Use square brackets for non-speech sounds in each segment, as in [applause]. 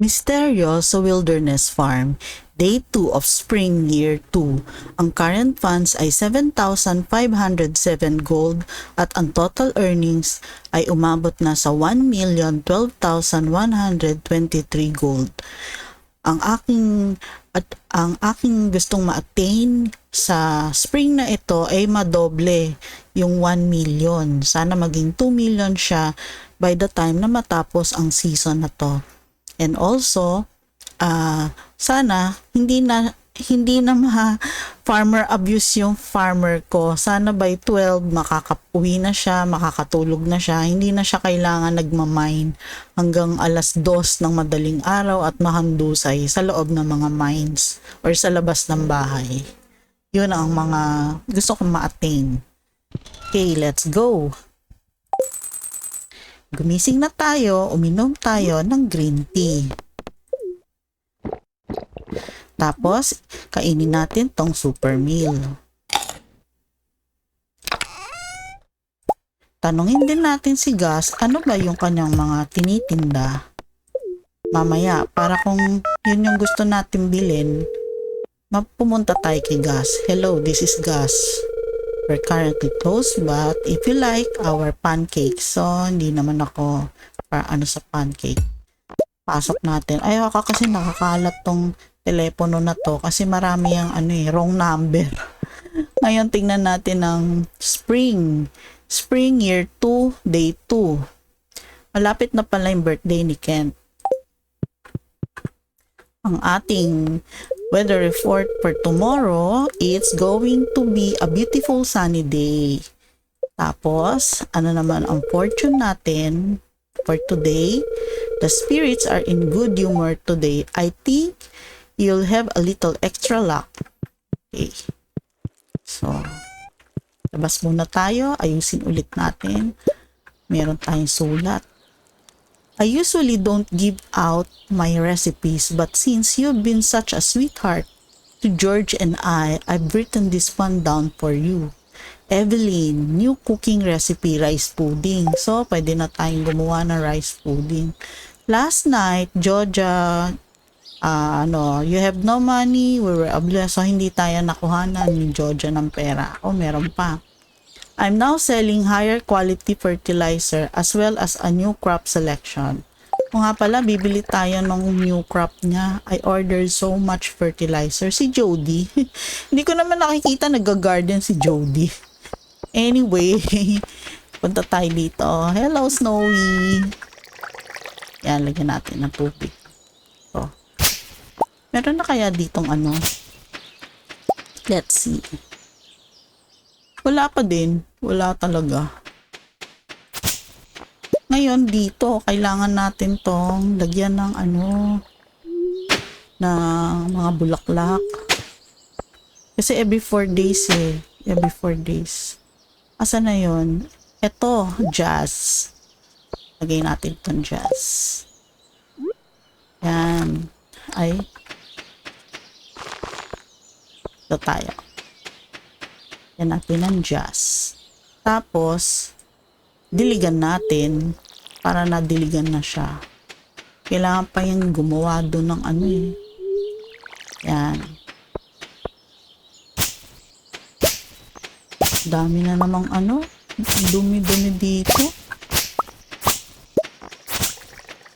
Misteryo sa Wilderness Farm, Day 2 of Spring Year 2. Ang current funds ay 7,507 gold at ang total earnings ay umabot na sa 1,012,123 gold. Ang aking at ang aking gustong ma-attain sa spring na ito ay madoble yung 1 million. Sana maging 2 million siya by the time na matapos ang season na to. And also, ah sana hindi na hindi na ma farmer abuse yung farmer ko. Sana by 12 makakauwi na siya, makakatulog na siya. Hindi na siya kailangan nagmamine hanggang alas 2 ng madaling araw at mahandusay sa loob ng mga mines or sa labas ng bahay. Yun ang mga gusto kong ma-attain. Okay, let's go. Gumising na tayo, uminom tayo ng green tea. Tapos, kainin natin tong super meal. Tanungin din natin si Gus, ano ba yung kanyang mga tinitinda? Mamaya, para kung yun yung gusto natin bilhin, mapumunta tayo kay Gus. Hello, this is Gus. We're currently closed, but if you like our pancakes, so hindi naman ako para ano sa pancake. Pasok natin. Ay, ako kasi nakakalat tong telepono na to kasi marami ang ano eh, wrong number. [laughs] Ngayon, tingnan natin ang spring. Spring year 2, day 2. Malapit na pala yung birthday ni Kent. Ang ating weather report for tomorrow, it's going to be a beautiful sunny day. Tapos, ano naman ang fortune natin for today? The spirits are in good humor today. I think you'll have a little extra luck. Okay. So, labas muna tayo. Ayusin ulit natin. Meron tayong sulat. I usually don't give out my recipes, but since you've been such a sweetheart to George and I, I've written this one down for you. Evelyn, new cooking recipe, rice pudding. So, pwede na tayong gumawa ng rice pudding. Last night, Georgia, ah, ano, you have no money, we were obliged, so hindi tayo nakuhanan ni Georgia ng pera. O, meron pa. I'm now selling higher quality fertilizer as well as a new crop selection. Kung nga pala, bibili tayo ng new crop niya. I ordered so much fertilizer. Si Jody. [laughs] Hindi ko naman nakikita nag-garden si Jody. Anyway, [laughs] punta tayo dito. Hello, Snowy. Yan, lagyan natin ng tubig. So, meron na kaya ditong ano? Let's see. Wala pa din. Wala talaga. Ngayon dito, kailangan natin tong lagyan ng ano, ng mga bulaklak. Kasi every 4 days eh. Every 4 days. Asa na yon? Ito, jazz. Lagay natin itong jazz. Yan. Ay. Ito tayo. Yan natin ang jazz. Tapos, diligan natin para nadiligan na siya. Kailangan pa yung gumawa doon ng ano eh. Yan. Dami na namang ano. Dumi-dumi dito.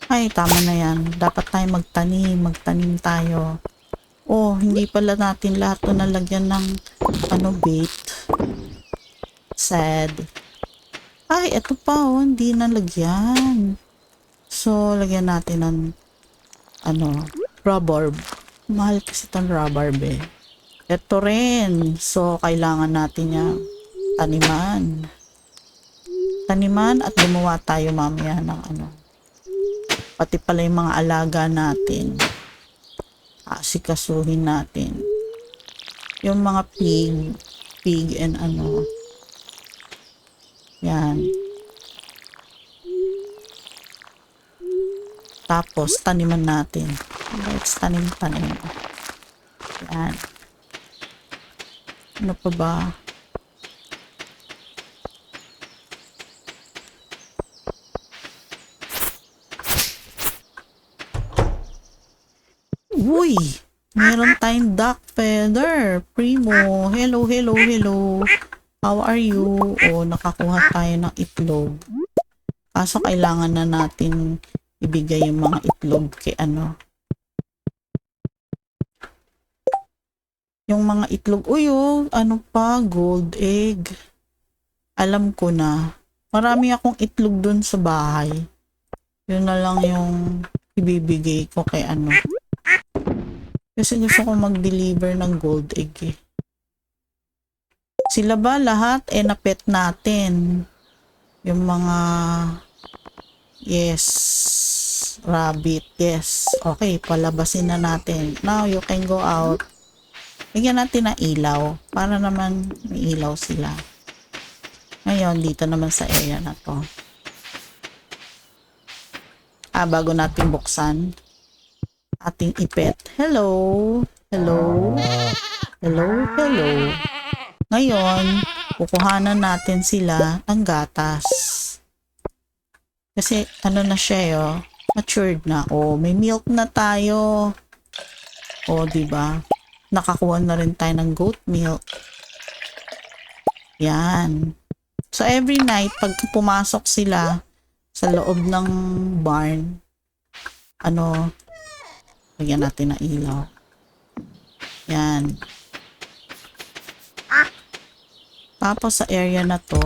Ay, tama na yan. Dapat tayo magtanim. Magtanim tayo. Oh, hindi pala natin lahat to nalagyan ng ano bait. Sad. Ay, eto pa oh, hindi nalagyan. So, lagyan natin ng ano, rhubarb. Mahal kasi itong rhubarb eh. Ito rin. So, kailangan natin yung taniman. Taniman at gumawa tayo mamaya ng ano. Pati pala yung mga alaga natin. Asikasuhin natin. Yung mga pig, pig and ano. Yan. Tapos, taniman natin. Let's tanim-tanim. Yan. Ano pa ba? Uy! Meron tayong duck feather. Primo. Hello, hello, hello. How are you? O, nakakuha tayo ng itlog. Kaso kailangan na natin ibigay yung mga itlog kay ano. Yung mga itlog. Uy, oh, ano pa? Gold egg. Alam ko na. Marami akong itlog dun sa bahay. Yun na lang yung ibibigay ko kay ano. Kasi gusto ko mag-deliver ng gold egg eh. Sila ba lahat eh napet natin? Yung mga yes rabbit yes. Okay palabasin na natin. Now you can go out. Bigyan natin ng ilaw para naman may ilaw sila. Ngayon dito naman sa area na to. Ah bago natin buksan ating ipet. Hello! Hello! Hello! Hello ngayon kukuhanan natin sila ng gatas kasi ano na siya yo, matured na. O, may milk na tayo. O, di ba? Nakakuha na rin tayo ng goat milk. Yan. So, every night, pag pumasok sila sa loob ng barn, ano, lagyan natin ng ilaw. Yan. Tapos sa area na to,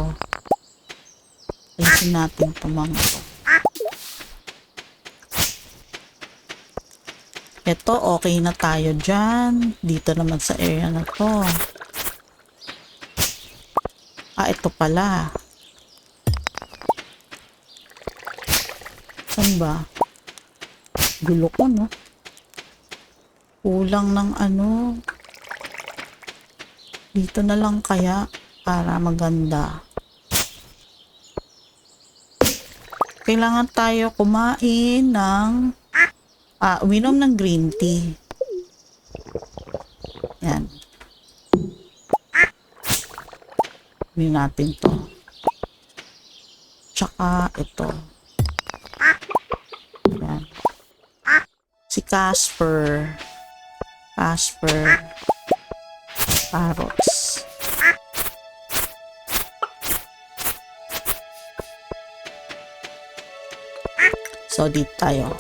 Alisin natin itong mga to. Ito, okay na tayo dyan. Dito naman sa area na to. Ah, ito pala. Saan ba? Gulo ko, no? Kulang ng ano. Dito na lang kaya para maganda. kailangan tayo kumain ng ah, uminom ng green tea. Yan. Uminom natin to. Tsaka ito. Yan. Si Casper. Casper. Carrots. So, dito tayo.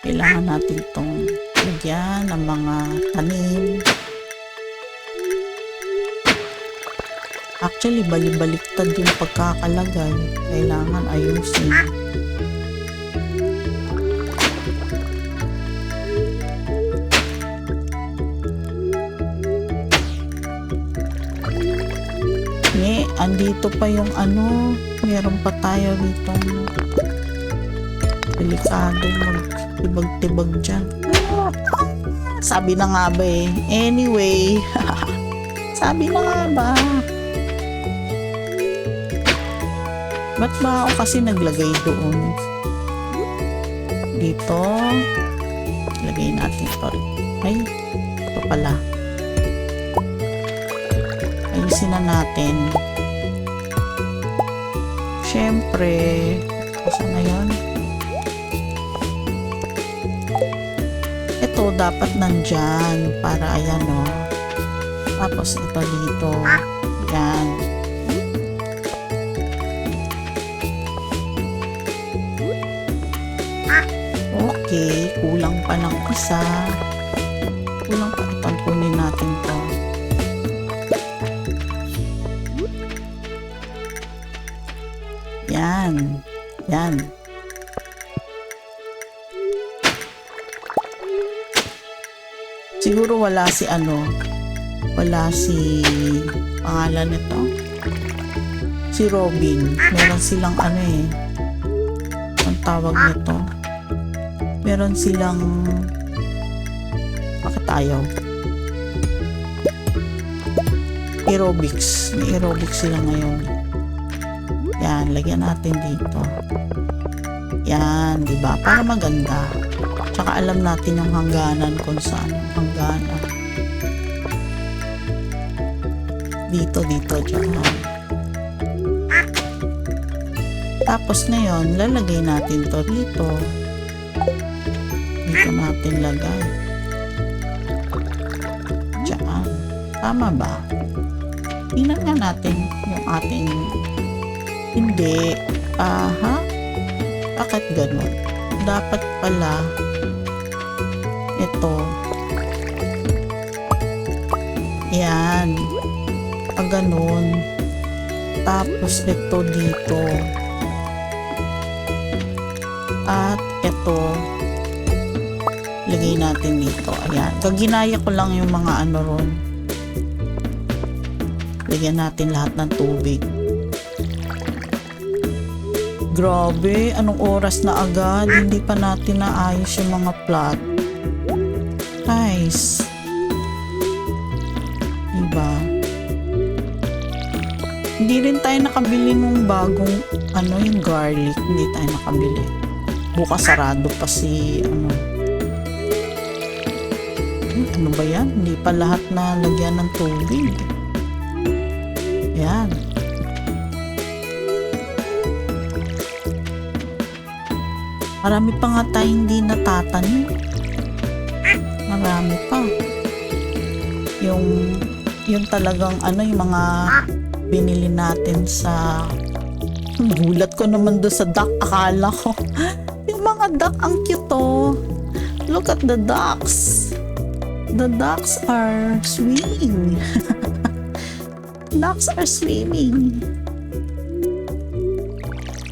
Kailangan natin itong lagyan ng mga tanim. Actually, balibaliktad yung pagkakalagay. Kailangan ayusin. Nge, andito pa yung ano, meron pa tayo ditong delikado magtibag-tibag dyan. Sabi na nga ba eh. Anyway, [laughs] sabi na nga ba. Ba't ba ako kasi naglagay doon? Dito. Lagay natin ito. Ay, ito pala. Ayusin na natin. Siyempre, kasi na yun? Ito dapat nandyan para ayan o. Tapos ito dito. Yan. Okay, kulang pa ng isa. Kulang pa. Ito, natin to. Yan. Yan. Siguro wala si ano, wala si pangalan nito. Si Robin. Meron silang ano eh. Ang tawag nito. Meron silang bakit? Aerobics. May aerobics sila ngayon. Yan, lagyan natin dito. Yan, di ba? Para maganda. Tsaka alam natin yung hangganan kung saan yung hangganan. Ah. Dito, dito, tsaka. Ah. Tapos ngayon, lalagay natin to dito. Dito natin lagay. Tsaka. Tama ba? Tingnan nga natin yung ating hindi. Aha. Bakit ganun? Dapat pala ito. Yan. Pag ganun. Tapos ito dito. At ito. Lagay natin dito. Ayan. Kaginaya ko lang yung mga ano ron. Lagyan natin lahat ng tubig. Grabe, anong oras na agad? Hindi pa natin naayos yung mga plot. Nice. Diba? Hindi rin tayo nakabili nung bagong ano yung garlic. Hindi tayo nakabili. Bukas sarado pa si ano. Hmm, Ano ba yan? Hindi pa lahat na lagyan ng tubig. Yan. Marami pa nga tayo hindi natatanim. Marami pa. Yung, yung talagang ano, yung mga binili natin sa gulat ko naman doon sa duck. Akala ko, [laughs] yung mga duck, ang cute oh. Look at the ducks. The ducks are swimming. [laughs] ducks are swimming.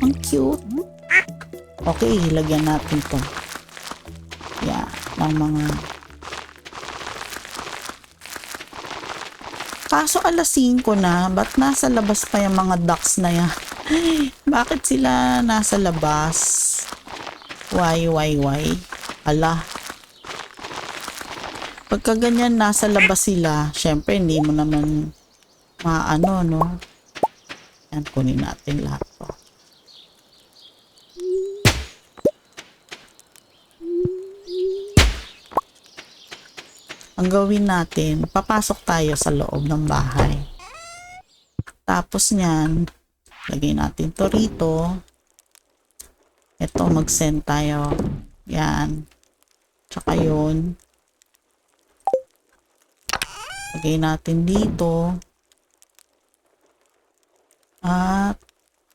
Ang cute. Okay, lagyan natin to. Yeah, ng mga... Kaso alas 5 na, ba't nasa labas pa yung mga ducks na yan? [laughs] Bakit sila nasa labas? Why, why, why? Ala. Pagka ganyan nasa labas sila, syempre hindi mo naman maano, no? Yan, kunin natin lahat ang gawin natin, papasok tayo sa loob ng bahay. Tapos niyan, lagay natin to rito. Ito, mag-send tayo. Yan. Tsaka yun. Lagay natin dito. At,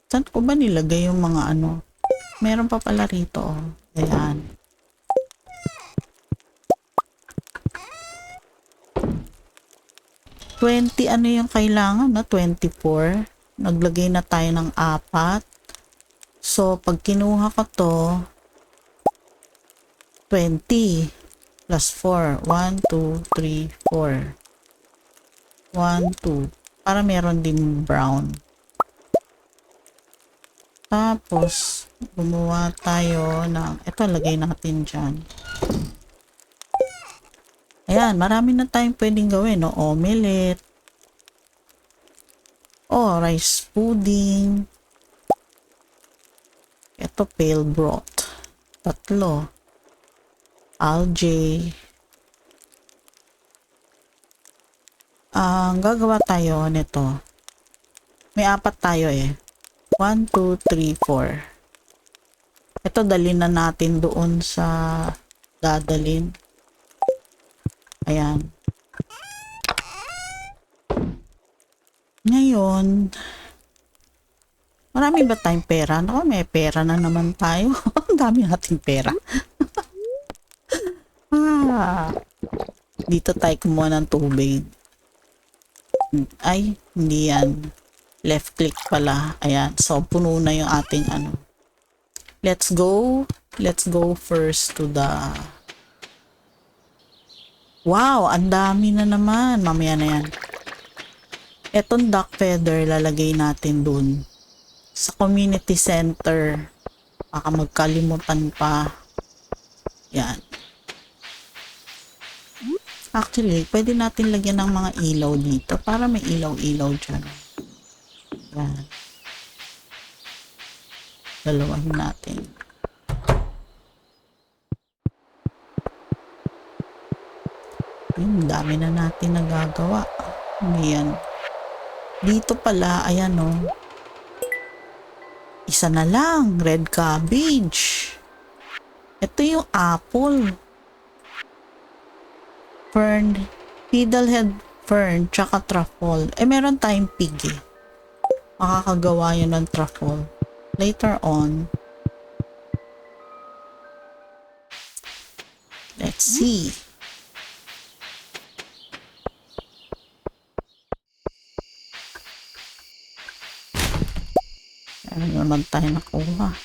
saan ko ba nilagay yung mga ano? Meron pa pala rito. Oh. Ayan. 20 ano yung kailangan na 24 naglagay na tayo ng apat. So pag kinuha ko to 20 plus 4 1, 2, 3, 4 1, 2 para meron din brown. Tapos gumawa tayo ng ito lagay natin dyan Ayan, marami na tayong pwedeng gawin, no? Omelette. Oh, rice pudding. Ito, pale broth. Tatlo. Algae. Ang gagawa tayo nito. May apat tayo eh. 1, 2, 3, 4. Ito, dalhin na natin doon sa dadalhin. Ayan. Ngayon, marami ba tayong pera? Naku, may pera na naman tayo. [laughs] Ang dami nating pera. [laughs] ah, dito tayo kumuha ng tubig. Ay, hindi yan. Left click pala. Ayan. So, puno na yung ating ano. Let's go. Let's go first to the Wow, ang dami na naman. Mamaya na yan. Etong duck feather, lalagay natin dun. Sa community center. Baka magkalimutan pa. Yan. Actually, pwede natin lagyan ng mga ilaw dito para may ilaw-ilaw dyan. Yan. Dalawahin natin. Ayun, dami na natin nagagawa. Ayan. Dito pala, ayan o. Isa na lang, red cabbage. Ito yung apple. Fern, fiddlehead fern, tsaka truffle. Eh, meron tayong pig eh. Makakagawa yun ng truffle. Later on, let's see. Ano naman tayo nakuha?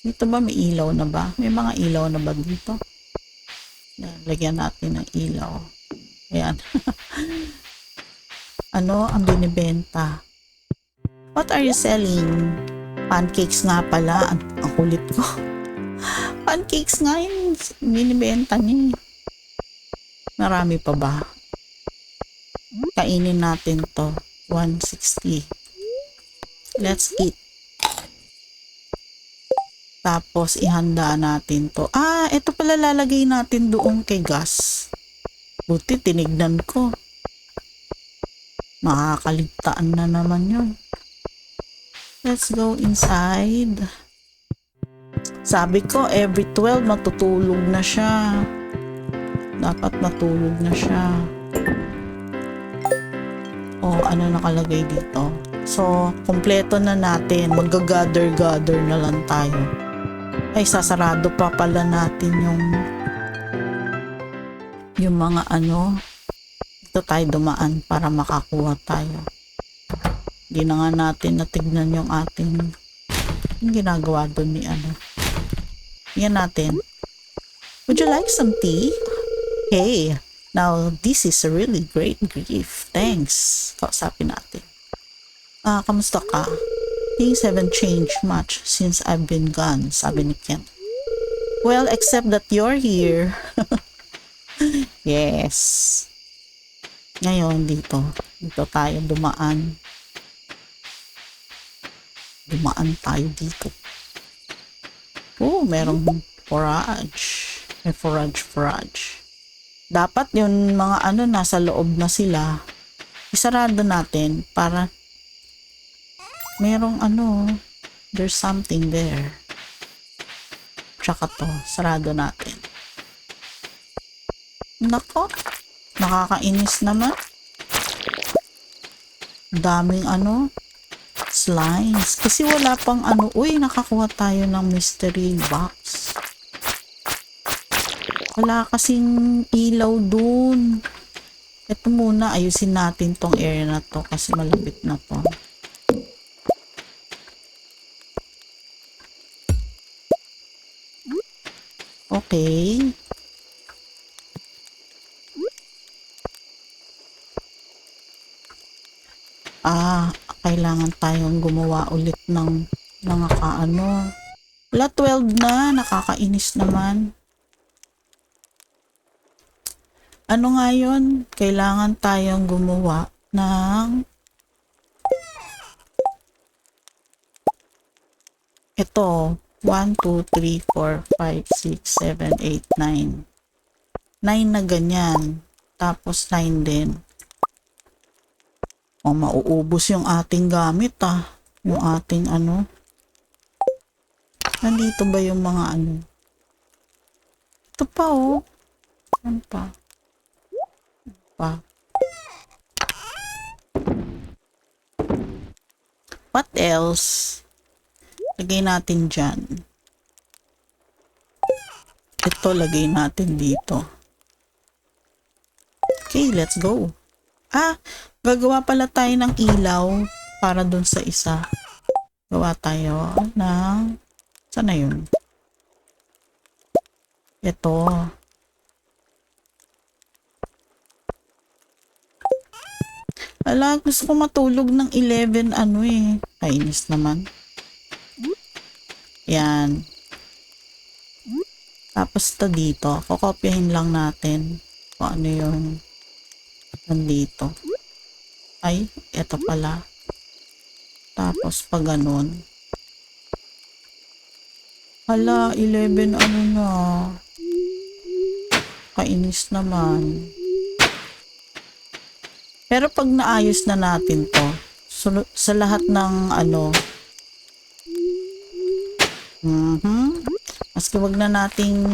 Dito ba may ilaw na ba? May mga ilaw na ba dito? Yan, lagyan natin ng ilaw. Ayan. [laughs] ano ang binibenta? What are you selling? Pancakes nga pala. Ang, ang kulit ko. [laughs] Pancakes nga yung binibenta niya. eh. Marami pa ba? Kainin natin to. 160. Let's eat. Tapos, ihanda natin to. Ah, ito pala lalagay natin doon kay gas. Buti, tinignan ko. Makakaligtaan na naman yun. Let's go inside. Sabi ko, every 12 matutulog na siya. Dapat matulog na siya. O, ano nakalagay dito? So, kompleto na natin. Mag-gather-gather na lang tayo. Ay, sasarado pa pala natin yung yung mga ano ito tayo dumaan para makakuha tayo. Hindi na nga natin natignan yung ating yung ginagawa doon ni ano. Yan natin. Would you like some tea? Hey, now this is a really great gift. Thanks. Kausapin natin. Ah, kamusta ka? Things haven't changed much since I've been gone, sabi ni Ken. Well, except that you're here. [laughs] yes. Ngayon, dito. Dito tayo dumaan. Dumaan tayo dito. Oh, merong forage. May forage, forage. Dapat yung mga ano nasa loob na sila, isarado natin para merong ano, there's something there. Tsaka to, sarado natin. Nako, nakakainis naman. Daming ano, slimes. Kasi wala pang ano, uy, nakakuha tayo ng mystery box. Wala kasing ilaw dun. Ito muna, ayusin natin tong area na to kasi malapit na to. Okay. Ah, kailangan tayong gumawa ulit ng mga kaano. Wala 12 na, nakakainis naman. Ano nga yun? Kailangan tayong gumawa ng ito 1, 2, 3, 4, 5, 6, 7, 8, 9 9 na ganyan. Tapos 9 din. O mauubos yung ating gamit ah. Yung ating ano. Nandito ba yung mga ano? Ito pa oh. Ano pa? Pa. What else lagay natin dyan. Ito lagay natin dito. Okay let's go. Ah gagawa pala tayo ng ilaw para dun sa isa. Gawa tayo ng sana yun? Ito. Ala, gusto ko matulog ng 11 ano eh. Kainis naman. Yan. Tapos ito dito. Kokopyahin lang natin kung ano yung nandito. Ay, eto pala. Tapos pag ganun. Hala, 11 ano na. Kainis naman. Pero pag naayos na natin to, sulu- sa lahat ng ano, mhm, maski wag na nating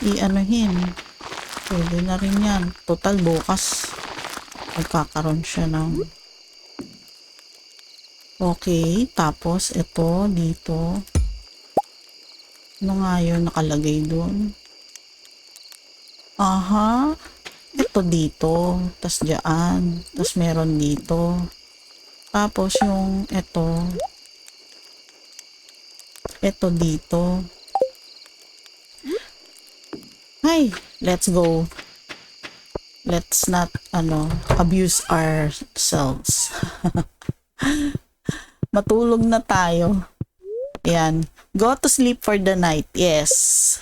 i-anuhin, Pwede na rin yan. Total bukas. Magkakaroon siya ng... Okay. Tapos, ito, dito. Ano nga yun nakalagay dun? Aha. Ito dito. Tapos dyan. Tapos meron dito. Tapos yung ito. Ito dito. Hi, let's go. Let's not, ano, abuse ourselves. [laughs] Matulog na tayo. Yan. Go to sleep for the night. Yes.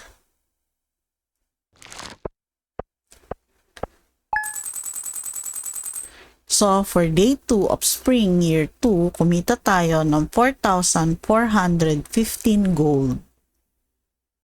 So, for day 2 of spring year 2, kumita tayo ng 4,415 gold.